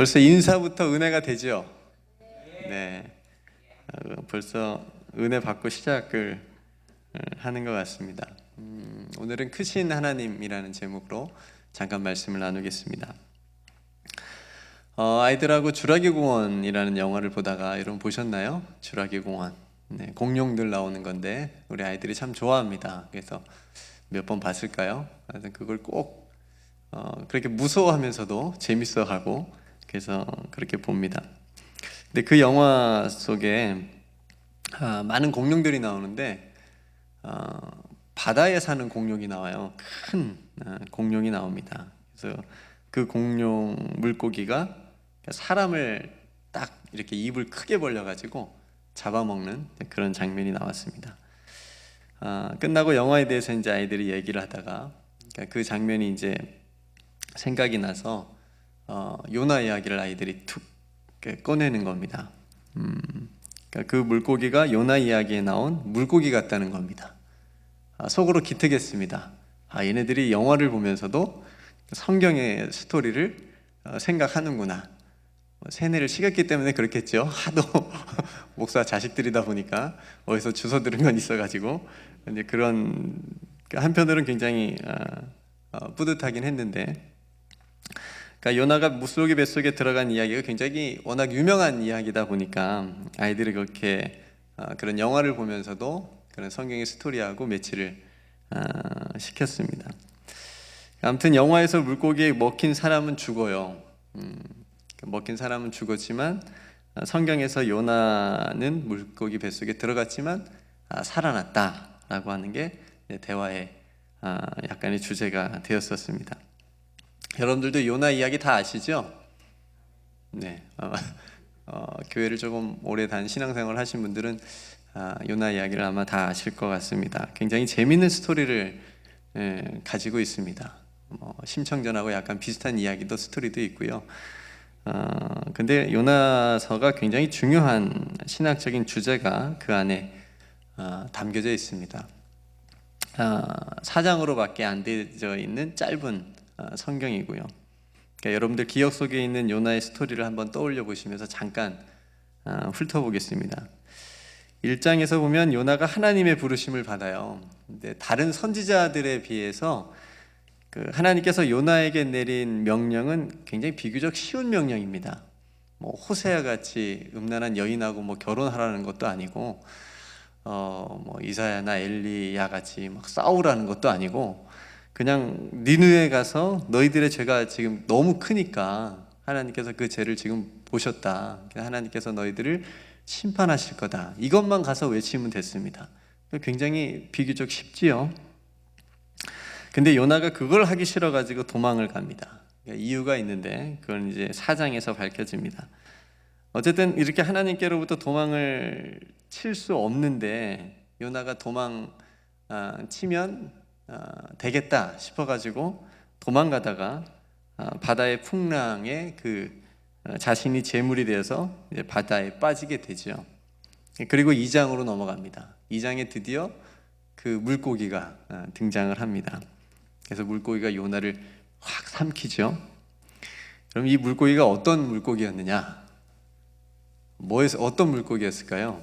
벌써 인사부터 은혜가 되죠. 네, 어, 벌써 은혜 받고 시작을 어, 하는 것 같습니다. 음, 오늘은 크신 하나님이라는 제목으로 잠깐 말씀을 나누겠습니다. 어, 아이들하고 주라기 공원이라는 영화를 보다가 여러분 보셨나요? 주라기 공원. 네, 공룡들 나오는 건데 우리 아이들이 참 좋아합니다. 그래서 몇 번 봤을까요? 그걸 꼭 어, 그렇게 무서워하면서도 재밌어하고 그래서 그렇게 봅니다. 근데 그 영화 속에 아, 많은 공룡들이 나오는데 어, 바다에 사는 공룡이 나와요. 큰 아, 공룡이 나옵니다. 그래서 그 공룡 물고기가 사람을 딱 이렇게 입을 크게 벌려가지고 잡아먹는 그런 장면이 나왔습니다. 아, 끝나고 영화에 대해서 이제 아이들이 얘기를 하다가 그러니까 그 장면이 이제 생각이 나서 어, 요나 이야기를 아이들이 툭 꺼내는 겁니다. 음, 그러니까 그 물고기가 요나 이야기에 나온 물고기 같다는 겁니다. 아, 속으로 기특했습니다. 아, 얘네들이 영화를 보면서도 성경의 스토리를 어, 생각하는구나. 뭐 세뇌를 시켰기 때문에 그렇겠죠. 하도 목사 자식들이다 보니까 어디서 주워 들은 건 있어가지고 이제 그런 그 한편으로는 굉장히 어, 어, 뿌듯하긴 했는데 그러니까 요나가 물속의 뱃속에 들어간 이야기가 굉장히 워낙 유명한 이야기다 보니까 아이들이 그렇게 어, 그런 영화를 보면서도 그런 성경의 스토리하고 매치를 어, 시켰습니다. 아무튼 영화에서 물고기에 먹힌 사람은 죽어요. 음, 먹힌 사람은 죽었지만 어, 성경에서 요나는 물고기 뱃속에 들어갔지만 아, 살아났다라고 하는 게 대화의 아, 약간의 주제가 되었었습니다. 여러분들도 요나 이야기 다 아시죠? 네. 어, 어, 교회를 조금 오래 단 신앙생활 하신 분들은 아, 요나 이야기를 아마 다 아실 것 같습니다. 굉장히 재밌는 스토리를 예, 가지고 있습니다. 뭐, 심청전하고 약간 비슷한 이야기도 스토리도 있고요. 어, 근데 요나서가 굉장히 중요한 신학적인 주제가 그 안에 어, 담겨져 있습니다. 아, 사장으로밖에 안 되어 있는 짧은 어, 성경이고요. 그러니까 여러분들 기억 속에 있는 요나의 스토리를 한번 떠올려 보시면서 잠깐 아, 훑어보겠습니다. 1장에서 보면 요나가 하나님의 부르심을 받아요. 근데 다른 선지자들에 비해서 그 하나님께서 요나에게 내린 명령은 굉장히 비교적 쉬운 명령입니다. 뭐 호세아 같이 음란한 여인하고 뭐 결혼하라는 것도 아니고 어뭐 이사야나 엘리야 같이 막 싸우라는 것도 아니고 그냥 니누에 가서 너희들의 죄가 지금 너무 크니까 하나님께서 그 죄를 지금 보셨다. 하나님께서 너희들을 심판하실 거다. 이것만 가서 외치면 됐습니다. 굉장히 비교적 쉽지요. 근데 요나가 그걸 하기 싫어 가지고 도망을 갑니다. 그러니까 이유가 있는데 그건 이제 사장에서 밝혀집니다. 어쨌든 이렇게 하나님께로부터 도망을 칠 수 없는데 요나가 도망 아, 치면 아, 되겠다 싶어 가지고 도망가다가 아, 바다의 풍랑에 그 어, 자신이 제물이 되어서 바다에 빠지게 되죠. 그리고 2장으로 넘어갑니다. 2장에 드디어 그 물고기가 아, 등장을 합니다. 그래서 물고기가 요나를 확 삼키죠. 그럼 이 물고기가 어떤 물고기였느냐? 뭐에서 어떤 물고기였을까요?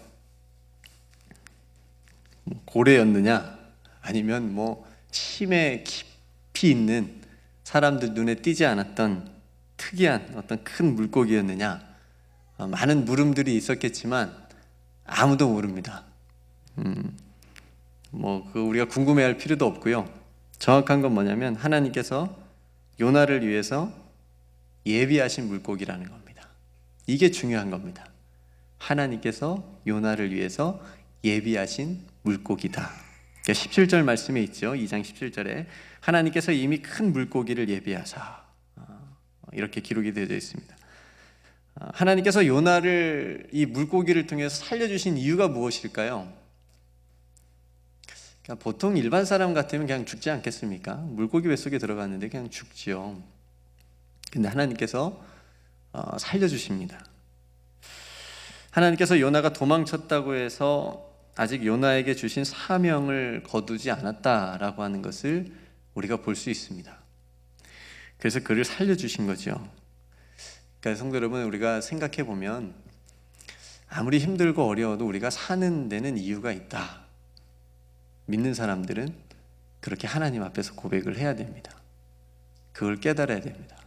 뭐 고래였느냐? 아니면 뭐 심해 깊이 있는 사람들 눈에 띄지 않았던 특이한 어떤 큰 물고기였느냐? 어, 많은 물음들이 있었겠지만 아무도 모릅니다. 음, 뭐그 우리가 궁금해할 필요도 없고요. 정확한 건 뭐냐면 하나님께서 요나를 위해서 예비하신 물고기라는 겁니다. 이게 중요한 겁니다. 하나님께서 요나를 위해서 예비하신 물고기다. 그러니까 17절 말씀에 있죠. 2장 17절에 하나님께서 이미 큰 물고기를 예비하사 어, 이렇게 기록이 되어 있습니다. 어, 하나님께서 요나를 이 물고기를 통해서 살려주신 이유가 무엇일까요? 보통 일반 사람 같으면 그냥 죽지 않겠습니까? 물고기 뱃속에 들어갔는데 그냥 죽지요. 근데 하나님께서 어, 살려주십니다. 하나님께서 요나가 도망쳤다고 해서 아직 요나에게 주신 사명을 거두지 않았다라고 하는 것을 우리가 볼 수 있습니다. 그래서 그를 살려주신 거죠. 그러니까 성도 여러분 우리가 생각해 보면 아무리 힘들고 어려워도 우리가 사는 데는 이유가 있다. 믿는 사람들은 그렇게 하나님 앞에서 고백을 해야 됩니다. 그걸 깨달아야 됩니다.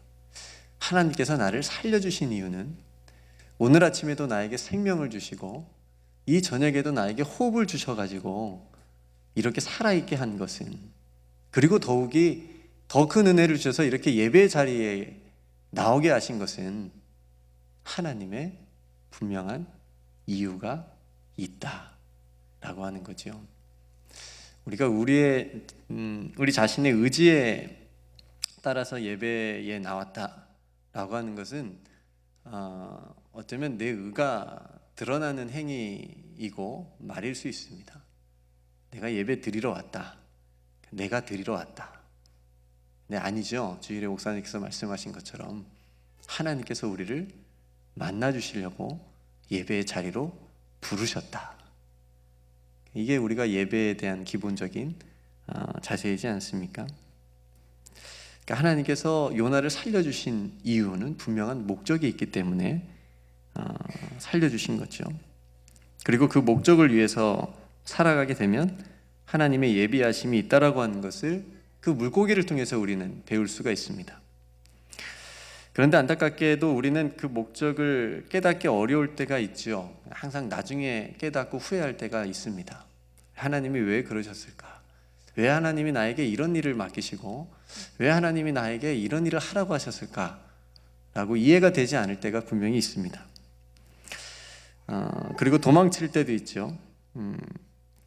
하나님께서 나를 살려주신 이유는 오늘 아침에도 나에게 생명을 주시고 이 저녁에도 나에게 호흡을 주셔가지고 이렇게 살아있게 한 것은 그리고 더욱이 더 큰 은혜를 주셔서 이렇게 예배 자리에 나오게 하신 것은 하나님의 분명한 이유가 있다 라고 하는 거죠. 우리가 우리의 음, 우리 자신의 의지에 따라서 예배에 나왔다 라고 하는 것은 어, 어쩌면 내 의가 드러나는 행위이고 말일 수 있습니다. 내가 예배 드리러 왔다. 내가 드리러 왔다. 네, 아니죠. 주일에 목사님께서 말씀하신 것처럼 하나님께서 우리를 만나 주시려고 예배의 자리로 부르셨다. 이게 우리가 예배에 대한 기본적인 어, 자세이지 않습니까? 그러니까 하나님께서 요나를 살려주신 이유는 분명한 목적이 있기 때문에 어, 살려주신 거죠. 그리고 그 목적을 위해서 살아가게 되면 하나님의 예비하심이 있다라고 하는 것을 그 물고기를 통해서 우리는 배울 수가 있습니다. 그런데 안타깝게도 우리는 그 목적을 깨닫기 어려울 때가 있죠. 항상 나중에 깨닫고 후회할 때가 있습니다. 하나님이 왜 그러셨을까? 왜 하나님이 나에게 이런 일을 맡기시고 왜 하나님이 나에게 이런 일을 하라고 하셨을까? 라고 이해가 되지 않을 때가 분명히 있습니다. 어, 그리고 도망칠 때도 있죠. 음,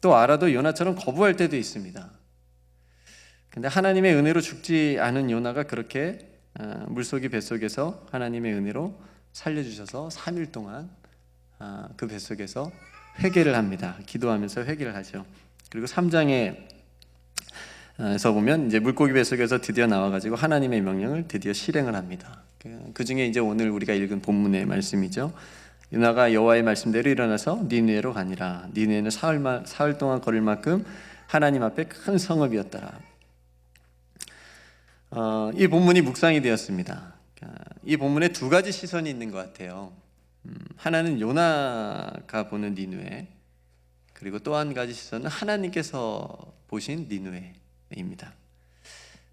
또 알아도 요나처럼 거부할 때도 있습니다. 근데 하나님의 은혜로 죽지 않은 요나가 그렇게 어, 물속이 뱃속에서 하나님의 은혜로 살려주셔서 3일 동안 어, 그 뱃속에서 회개를 합니다. 기도하면서 회개를 하죠. 그리고 3장에 에서 보면 이제 물고기 뱃속에서 드디어 나와가지고 하나님의 명령을 드디어 실행을 합니다. 그, 그 중에 이제 오늘 우리가 읽은 본문의 말씀이죠. 유나가 여호와의 말씀대로 일어나서 니느웨로 가니라. 니느웨는 사흘, 사흘 동안 걸을 만큼 하나님 앞에 큰 성읍이었더라. 어, 이 본문이 묵상이 되었습니다. 이 본문에 두 가지 시선이 있는 것 같아요. 음, 하나는 요나가 보는 니누에 그리고 또 한 가지 시선은 하나님께서 보신 니누에입니다.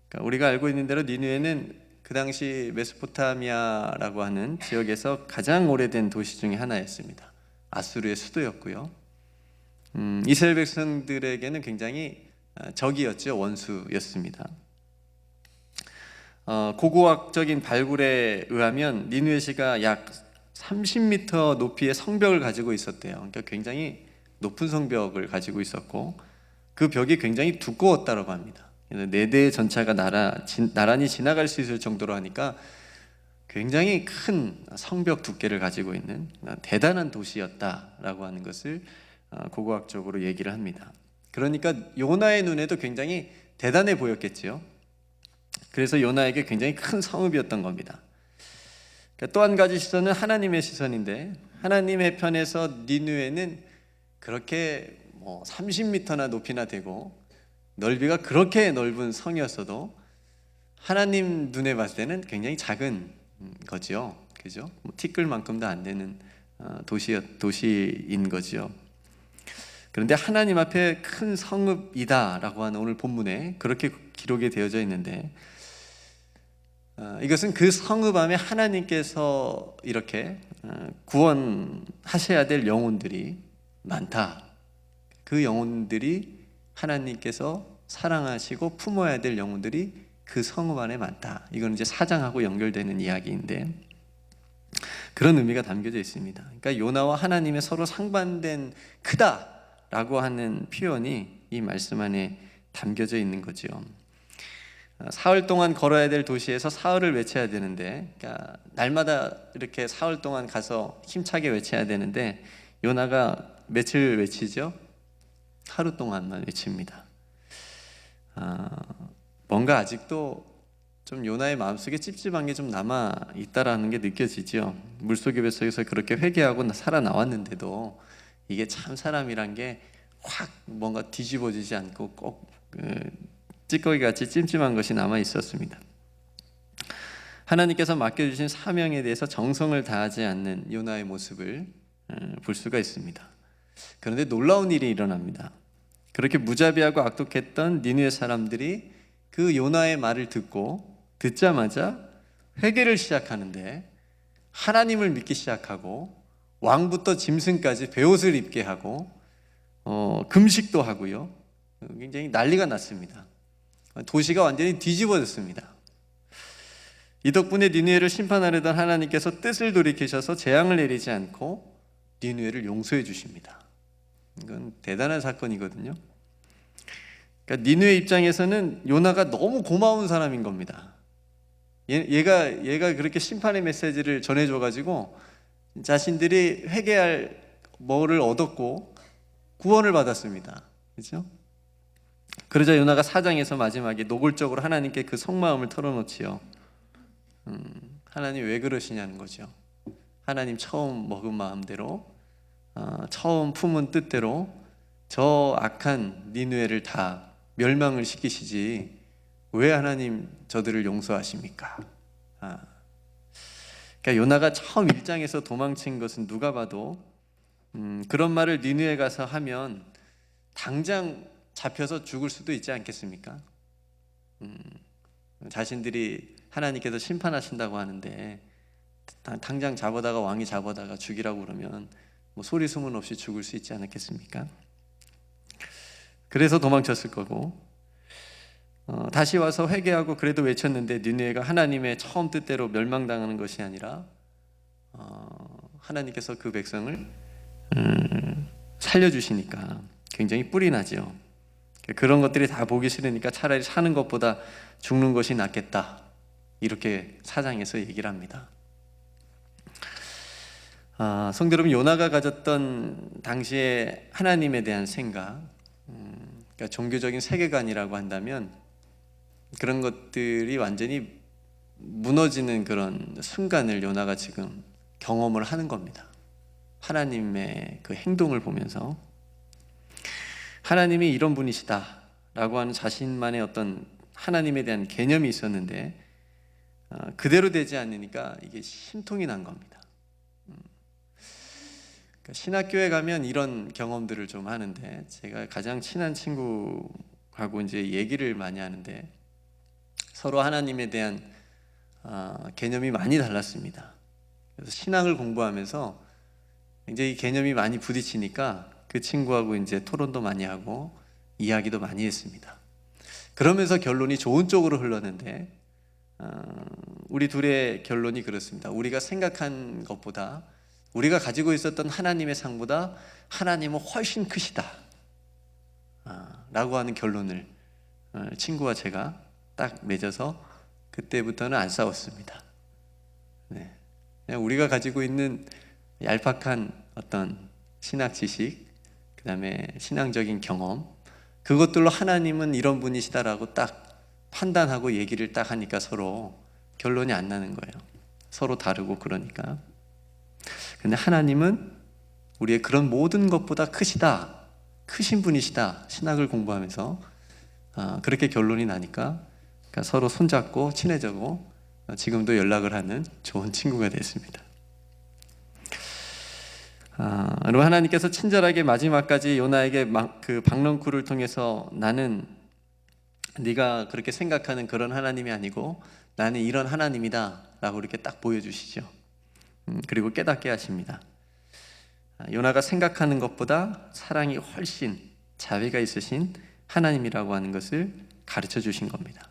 그러니까 우리가 알고 있는 대로 니누에는 그 당시 메소포타미아라고 하는 지역에서 가장 오래된 도시 중에 하나였습니다. 아수르의 수도였고요. 음, 이스라엘 백성들에게는 굉장히 아, 적이었죠 원수였습니다. 어, 고고학적인 발굴에 의하면 니누에시가 약 30m 높이의 성벽을 가지고 있었대요. 그러니까 굉장히 높은 성벽을 가지고 있었고 그 벽이 굉장히 두꺼웠다고 합니다. 네 대의 전차가 나라, 진, 나란히 지나갈 수 있을 정도로 하니까 굉장히 큰 성벽 두께를 가지고 있는 대단한 도시였다라고 하는 것을 어, 고고학적으로 얘기를 합니다. 그러니까 요나의 눈에도 굉장히 대단해 보였겠지요. 그래서 요나에게 굉장히 큰 성읍이었던 겁니다. 그러니까 또한 가지 시선은 하나님의 시선인데 하나님의 편에서 니누에는 그렇게 뭐 30m나 높이나 되고 넓이가 그렇게 넓은 성이었어도 하나님 눈에 봤을 때는 굉장히 작은 거지요. 그죠? 뭐 티끌만큼도 안 되는 어, 도시 도시인 거지요. 그런데 하나님 앞에 큰 성읍이다라고 하는 오늘 본문에 그렇게 기록이 되어져 있는데 어, 이것은 그 성읍 안에 하나님께서 이렇게 어, 구원하셔야 될 영혼들이 많다. 그 영혼들이 하나님께서 사랑하시고 품어야 될 영혼들이 그 성읍 안에 많다. 이건 이제 사장하고 연결되는 이야기인데 그런 의미가 담겨져 있습니다. 그러니까 요나와 하나님의 서로 상반된 크다라고 하는 표현이 이 말씀 안에 담겨져 있는 거죠. 사흘 동안 걸어야 될 도시에서 사흘을 외쳐야 되는데 그러니까 날마다 이렇게 사흘 동안 가서 힘차게 외쳐야 되는데 요나가 며칠 외치죠? 하루 동안만 외칩니다. 아, 뭔가 아직도 좀 요나의 마음속에 찝찝한 게 좀 남아 있다라는 게 느껴지죠. 물속의 뱃속에서 그렇게 회개하고 살아 나왔는데도 이게 참 사람이란 게 확 뭔가 뒤집어지지 않고 꼭 그, 찌꺼기 같이 찜찜한 것이 남아 있었습니다. 하나님께서 맡겨주신 사명에 대해서 정성을 다하지 않는 요나의 모습을 어, 볼 수가 있습니다. 그런데 놀라운 일이 일어납니다. 그렇게 무자비하고 악독했던 니누의 사람들이 그 요나의 말을 듣고 듣자마자 회개를 시작하는데 하나님을 믿기 시작하고 왕부터 짐승까지 베옷을 입게 하고 어, 금식도 하고요. 굉장히 난리가 났습니다. 도시가 완전히 뒤집어졌습니다. 이 덕분에 니누에를 심판하려던 하나님께서 뜻을 돌이키셔서 재앙을 내리지 않고 니누에를 용서해 주십니다. 이건 대단한 사건이거든요. 그러니까 니누의 입장에서는 요나가 너무 고마운 사람인 겁니다. 얘, 얘가 얘가 그렇게 심판의 메시지를 전해줘 가지고 자신들이 회개할 뭐를 얻었고 구원을 받았습니다. 그렇죠? 그러자 요나가 사장에서 마지막에 노골적으로 하나님께 그 속마음을 털어놓지요. 음, 하나님 왜 그러시냐는 거죠. 하나님 처음 먹은 마음대로, 어, 처음 품은 뜻대로 저 악한 니누에를 다 멸망을 시키시지 왜 하나님 저들을 용서하십니까? 아. 그러니까 요나가 처음 일장에서 도망친 것은 누가 봐도 음, 그런 말을 니누에 가서 하면 당장 잡혀서 죽을 수도 있지 않겠습니까? 음, 자신들이 하나님께서 심판하신다고 하는데 당- 당장 잡아다가 왕이 잡아다가 죽이라고 그러면 뭐 소리 소문 없이 죽을 수 있지 않겠습니까? 그래서 도망쳤을 거고 어, 다시 와서 회개하고 그래도 외쳤는데 니느웨가 하나님의 처음 뜻대로 멸망당하는 것이 아니라 어, 하나님께서 그 백성을 음, 살려주시니까 굉장히 뿔이 나죠. 그런 것들이 다 보기 싫으니까 차라리 사는 것보다 죽는 것이 낫겠다. 이렇게 사장에서 얘기를 합니다. 아, 성도 여러분, 요나가 가졌던 당시에 하나님에 대한 생각, 음, 그러니까 종교적인 세계관이라고 한다면 그런 것들이 완전히 무너지는 그런 순간을 요나가 지금 경험을 하는 겁니다. 하나님의 그 행동을 보면서 하나님이 이런 분이시다라고 하는 자신만의 어떤 하나님에 대한 개념이 있었는데 어, 그대로 되지 않으니까 이게 심통이 난 겁니다. 신학교에 가면 이런 경험들을 좀 하는데 제가 가장 친한 친구하고 이제 얘기를 많이 하는데 서로 하나님에 대한 어, 개념이 많이 달랐습니다. 그래서 신앙을 공부하면서 이 개념이 많이 부딪히니까 그 친구하고 이제 토론도 많이 하고 이야기도 많이 했습니다. 그러면서 결론이 좋은 쪽으로 흘렀는데 어, 우리 둘의 결론이 그렇습니다. 우리가 생각한 것보다 우리가 가지고 있었던 하나님의 상보다 하나님은 훨씬 크시다. 아, 라고 하는 결론을 어, 친구와 제가 딱 맺어서 그때부터는 안 싸웠습니다. 네. 그냥 우리가 가지고 있는 얄팍한 어떤 신학 지식, 그 다음에 신앙적인 경험, 그것들로 하나님은 이런 분이시다라고 딱 판단하고 얘기를 딱 하니까 서로 결론이 안 나는 거예요. 서로 다르고 그러니까. 근데 하나님은 우리의 그런 모든 것보다 크시다. 크신 분이시다. 신학을 공부하면서 아, 그렇게 결론이 나니까 그러니까 서로 손잡고 친해지고 어, 지금도 연락을 하는 좋은 친구가 됐습니다. 아, 여러분 하나님께서 친절하게 마지막까지 요나에게 막- 그 박넝쿨을 통해서 나는 네가 그렇게 생각하는 그런 하나님이 아니고 나는 이런 하나님이다라고 이렇게 딱 보여주시죠. 음, 그리고 깨닫게 하십니다. 아, 요나가 생각하는 것보다 사랑이 훨씬 자비가 있으신 하나님이라고 하는 것을 가르쳐 주신 겁니다.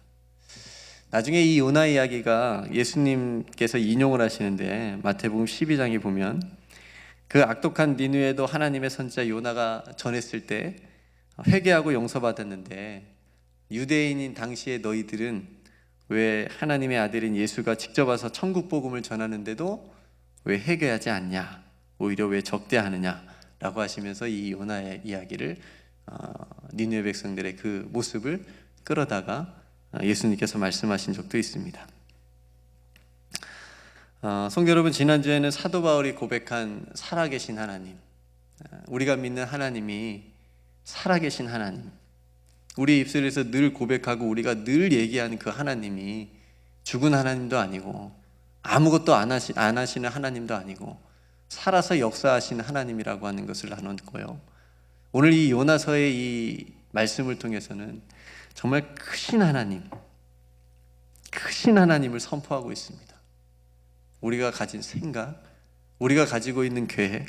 나중에 이 요나 이야기가 예수님께서 인용을 하시는데 마태복음 12장에 보면 그 악독한 니누에도 하나님의 선지자 요나가 전했을 때 회개하고 용서받았는데 유대인인 당시의 너희들은 왜 하나님의 아들인 예수가 직접 와서 천국 복음을 전하는데도 왜 회개하지 않냐? 오히려 왜 적대하느냐 라고 하시면서 이 요나의 이야기를 어, 니누의 백성들의 그 모습을 끌어다가 어, 예수님께서 말씀하신 적도 있습니다. 어, 성도 여러분 지난주에는 사도 바울이 고백한 살아계신 하나님, 어, 우리가 믿는 하나님이 살아계신 하나님, 우리 입술에서 늘 고백하고 우리가 늘 얘기하는 그 하나님이 죽은 하나님도 아니고 아무것도 안, 하시, 안 하시는 하나님도 아니고 살아서 역사하시는 하나님이라고 하는 것을 나눴고요. 오늘 이 요나서의 이 말씀을 통해서는 정말 크신 하나님, 크신 하나님을 선포하고 있습니다. 우리가 가진 생각, 우리가 가지고 있는 계획,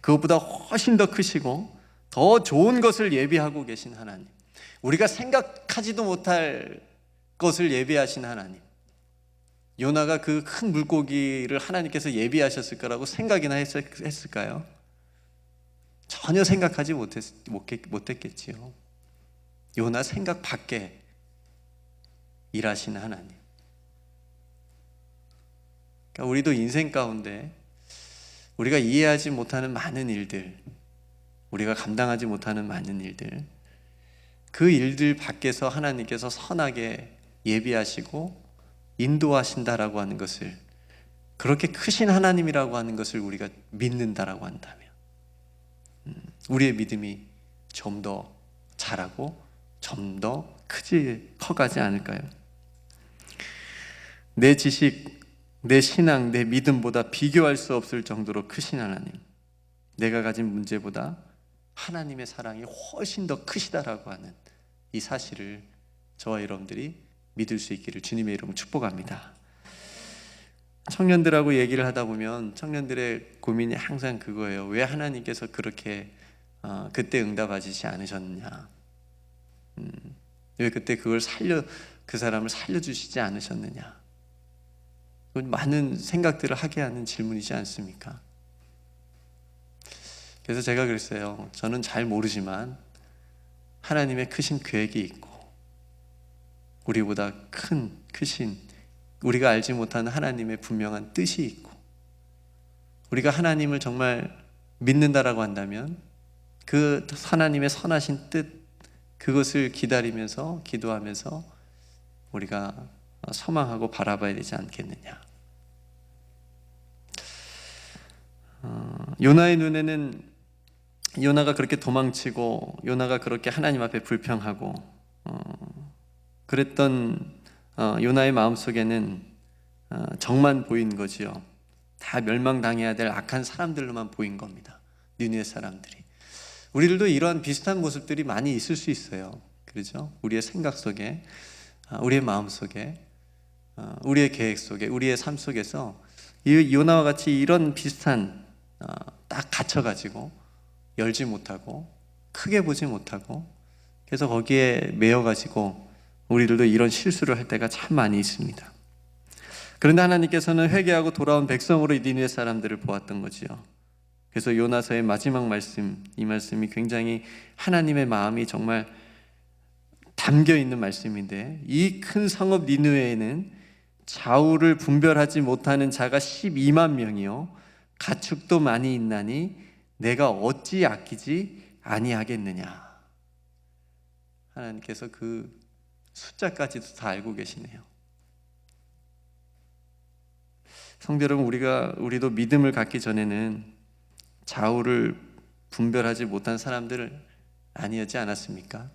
그것보다 훨씬 더 크시고 더 좋은 것을 예비하고 계신 하나님. 우리가 생각하지도 못할 것을 예비하신 하나님. 요나가 그 큰 물고기를 하나님께서 예비하셨을 거라고 생각이나 했을, 까요 전혀 생각하지 못했, 못했, 못했겠지요. 요나 생각 밖에 일하시는 하나님. 그러니까 우리도 인생 가운데 우리가 이해하지 못하는 많은 일들, 우리가 감당하지 못하는 많은 일들, 그 일들 밖에서 하나님께서 선하게 예비하시고 인도하신다라고 하는 것을 그렇게 크신 하나님이라고 하는 것을 우리가 믿는다라고 한다면 음, 우리의 믿음이 좀 더 자라고 좀 더 크지 커가지 않을까요? 내 지식, 내 신앙, 내 믿음보다 비교할 수 없을 정도로 크신 하나님. 내가 가진 문제보다 하나님의 사랑이 훨씬 더 크시다라고 하는 이 사실을 저와 여러분들이 믿을 수 있기를 주님의 이름으로 축복합니다. 청년들하고 얘기를 하다 보면 청년들의 고민이 항상 그거예요. 왜 하나님께서 그렇게 어, 그때 응답하시지 않으셨느냐? 음, 왜 그때 그걸 살려 그 사람을 살려주시지 않으셨느냐? 많은 생각들을 하게 하는 질문이지 않습니까? 그래서 제가 그랬어요. 저는 잘 모르지만 하나님의 크신 계획이 있고 우리보다 큰 크신 우리가 알지 못하는 하나님의 분명한 뜻이 있고 우리가 하나님을 정말 믿는다라고 한다면 그 하나님의 선하신 뜻 그것을 기다리면서 기도하면서 우리가 소망하고 바라봐야 되지 않겠느냐. 어, 요나의 눈에는 요나가 그렇게 도망치고 요나가 그렇게 하나님 앞에 불평하고 어, 그랬던 어, 요나의 마음 속에는 어, 정만 보인 거지요. 다 멸망당해야 될 악한 사람들로만 보인 겁니다. 니네 사람들이. 우리들도 이러한 비슷한 모습들이 많이 있을 수 있어요. 그렇죠? 우리의 생각 속에, 아, 우리의 마음 속에, 어, 우리의 계획 속에, 우리의 삶 속에서 이 요나와 같이 이런 비슷한 딱 갇혀가지고 열지 못하고 크게 보지 못하고 그래서 거기에 매여가지고 우리들도 이런 실수를 할 때가 참 많이 있습니다. 그런데 하나님께서는 회개하고 돌아온 백성으로 니네 사람들을 보았던 거지요. 그래서 요나서의 마지막 말씀, 이 말씀이 굉장히 하나님의 마음이 정말 담겨 있는 말씀인데 이 큰 성읍 니누에는 좌우를 분별하지 못하는 자가 12만 명이요 가축도 많이 있나니 내가 어찌 아끼지 아니하겠느냐. 하나님께서 그 숫자까지도 다 알고 계시네요. 성도 여러분, 우리가 우리도 믿음을 갖기 전에는 좌우를 분별하지 못한 사람들을 아니었지 않았습니까?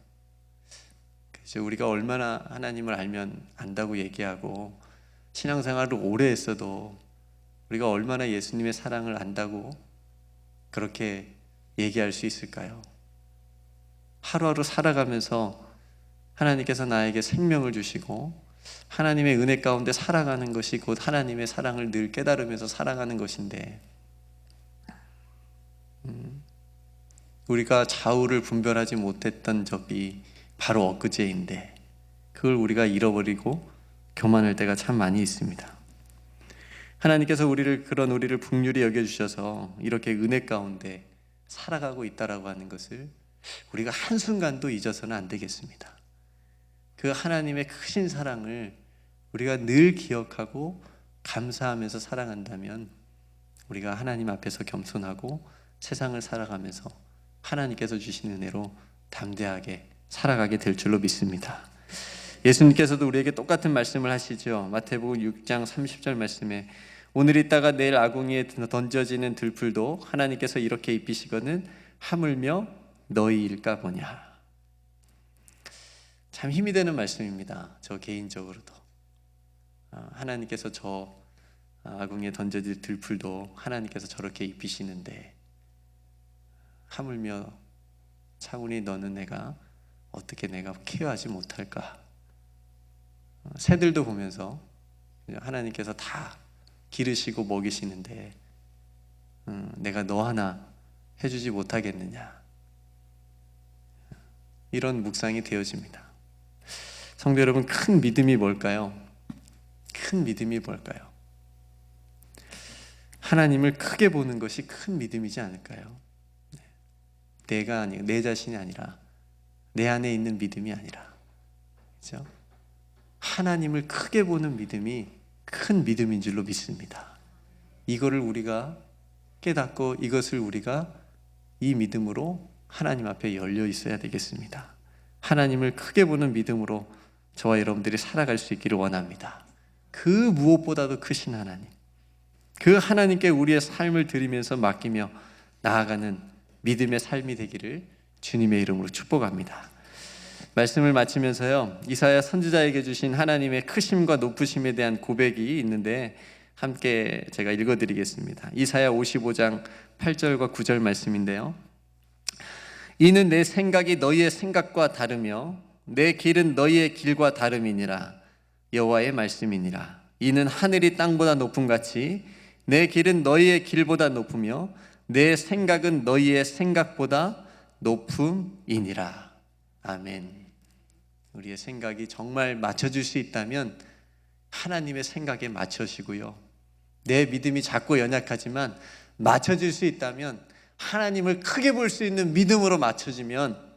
그래서 우리가 얼마나 하나님을 알면 안다고 얘기하고 신앙생활을 오래 했어도 우리가 얼마나 예수님의 사랑을 안다고 그렇게 얘기할 수 있을까요? 하루하루 살아가면서 하나님께서 나에게 생명을 주시고 하나님의 은혜 가운데 살아가는 것이 곧 하나님의 사랑을 늘 깨달으면서 살아가는 것인데 음, 우리가 좌우를 분별하지 못했던 적이 바로 엊그제인데 그걸 우리가 잃어버리고 교만할 때가 참 많이 있습니다. 하나님께서 우리를 그런 우리를 북률이 여겨 주셔서 이렇게 은혜 가운데 살아가고 있다라고 하는 것을 우리가 한순간도 잊어서는 안 되겠습니다. 그 하나님의 크신 사랑을 우리가 늘 기억하고 감사하면서 살아간다면 우리가 하나님 앞에서 겸손하고 세상을 살아가면서 하나님께서 주신 은혜로 담대하게 살아가게 될 줄로 믿습니다. 예수님께서도 우리에게 똑같은 말씀을 하시죠. 마태복음 6장 30절 말씀에 오늘 있다가 내일 아궁이에 던져지는 들풀도 하나님께서 이렇게 입히시거든 하물며 너희일까 보냐. 참 힘이 되는 말씀입니다. 저 개인적으로도. 어, 하나님께서 저 아궁이에 던져질 들풀도 하나님께서 저렇게 입히시는데 하물며 차분히 너는 내가 어떻게 내가 케어하지 못할까? 어, 새들도 보면서 하나님께서 다 기르시고 먹이시는데 음, 내가 너 하나 해주지 못하겠느냐? 이런 묵상이 되어집니다. 성도 여러분, 큰 믿음이 뭘까요? 큰 믿음이 뭘까요? 하나님을 크게 보는 것이 큰 믿음이지 않을까요? 네. 내가 아니, 내 자신이 아니라 내 안에 있는 믿음이 아니라, 그죠? 하나님을 크게 보는 믿음이 큰 믿음인 줄로 믿습니다. 이거를 우리가 깨닫고 이것을 우리가 이 믿음으로 하나님 앞에 열려 있어야 되겠습니다. 하나님을 크게 보는 믿음으로 저와 여러분들이 살아갈 수 있기를 원합니다. 그 무엇보다도 크신 하나님. 그 하나님께 우리의 삶을 드리면서 맡기며 나아가는 믿음의 삶이 되기를 주님의 이름으로 축복합니다. 말씀을 마치면서요. 이사야 선지자에게 주신 하나님의 크심과 높으심에 대한 고백이 있는데 함께 제가 읽어 드리겠습니다. 이사야 55장 8절과 9절 말씀인데요. 이는 내 생각이 너희의 생각과 다르며 내 길은 너희의 길과 다름이니라. 여호와의 말씀이니라. 이는 하늘이 땅보다 높음 같이 내 길은 너희의 길보다 높으며 내 생각은 너희의 생각보다 높음이니라. 아멘. 우리의 생각이 정말 맞춰줄 수 있다면 하나님의 생각에 맞춰시고요. 내 믿음이 작고 연약하지만 맞춰줄 수 있다면 하나님을 크게 볼 수 있는 믿음으로 맞춰지면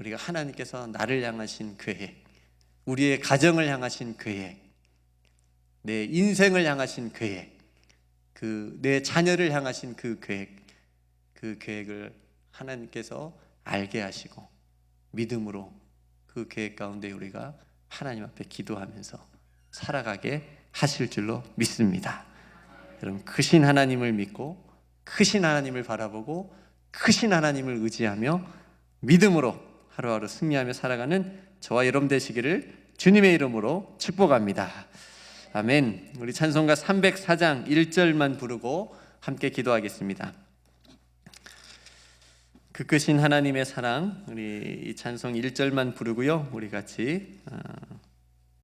우리가 하나님께서 나를 향하신 계획, 우리의 가정을 향하신 계획, 내 인생을 향하신 계획, 그 내 자녀를 향하신 그 계획, 그 계획을 하나님께서 알게 하시고 믿음으로 그 계획 가운데 우리가 하나님 앞에 기도하면서 살아가게 하실 줄로 믿습니다. 여러분 크신 하나님을 믿고 크신 하나님을 바라보고 크신 하나님을 의지하며 믿음으로 하루하루 승리하며 살아가는 저와 여러분 되시기를 주님의 이름으로 축복합니다. 아멘. 우리 찬송가 304장 1절만 부르고 함께 기도하겠습니다. 그 크신 하나님의 사랑 우리 이 찬송 1절만 부르고요. 우리 같이 어,